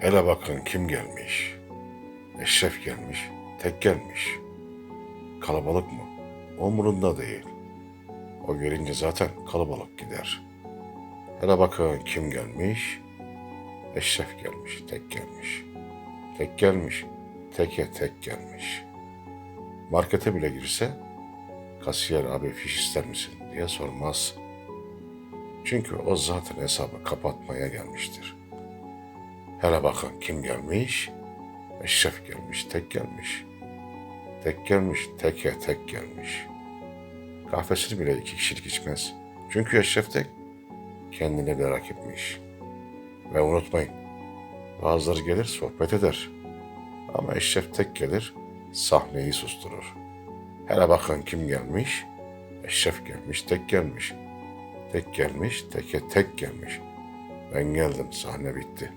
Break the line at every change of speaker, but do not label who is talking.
Hele bakın kim gelmiş. Eşref gelmiş, tek gelmiş. Kalabalık mı? Umurunda değil. O gelince zaten kalabalık gider. Hele bakın kim gelmiş. Eşref gelmiş, tek gelmiş. Tek gelmiş, teke tek gelmiş. Markete bile girse kasiyer abi fiş ister misin diye sormaz. Çünkü o zaten hesabı kapatmaya gelmiştir. Hele bakın kim gelmiş? Eşref gelmiş, tek gelmiş. Tek gelmiş, teke tek gelmiş. Kahvesini bile iki kişilik içmez. Çünkü Eşref tek kendine bir rakipmiş. Ve unutmayın, bazıları gelir sohbet eder. Ama Eşref tek gelir, sahneyi susturur. Hele bakın kim gelmiş? Eşref gelmiş, tek gelmiş. Tek gelmiş, teke tek gelmiş. Ben geldim, sahne bitti.